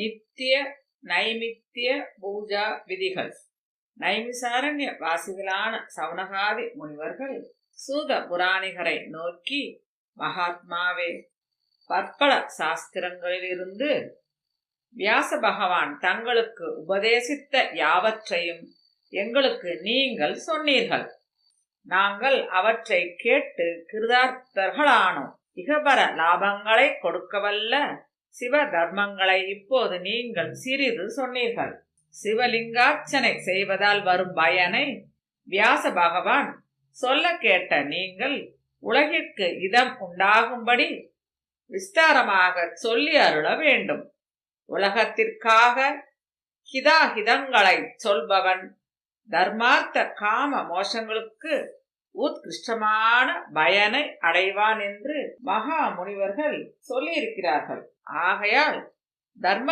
நித்திய நைமித்திய பூஜா விதிகள் நைமிசாரண்ய வாசிகளான சவுனகாதி முனிவர்கள் சூத புராணிகரை நோக்கி மகாத்மாவே பற்பல சாஸ்திரங்களிலிருந்து வியாச பகவான் தங்களுக்கு உபதேசித்த யாவற்றையும் எங்களுக்கு நீங்கள் சொன்னீர்கள் நாங்கள் அவற்றை கேட்டு கிருதார்த்தர்களானோம் இகபர லாபங்களை கொடுக்கவல்ல சிவ தர்மங்களை இப்போது நீங்கள் சிறிது சொன்னீர்கள். சிவலிங்கார்ச்சனை செய்வதால் வரும் பயனை வியாச பகவான் சொல்ல கேட்ட நீங்கள் உலகிற்கு இதம் உண்டாகும்படி விஸ்தாரமாக சொல்லி அருள வேண்டும். உலகத்திற்காக ஹிதாஹிதங்களை சொல்பவன் தர்மார்த்த காம மோஷங்களுக்கு உத்கிருஷ்டமான பயனை அடைவான் என்று மகா முனிவர்கள் சொல்லியிருக்கிறார்கள். ஆகையால் தர்ம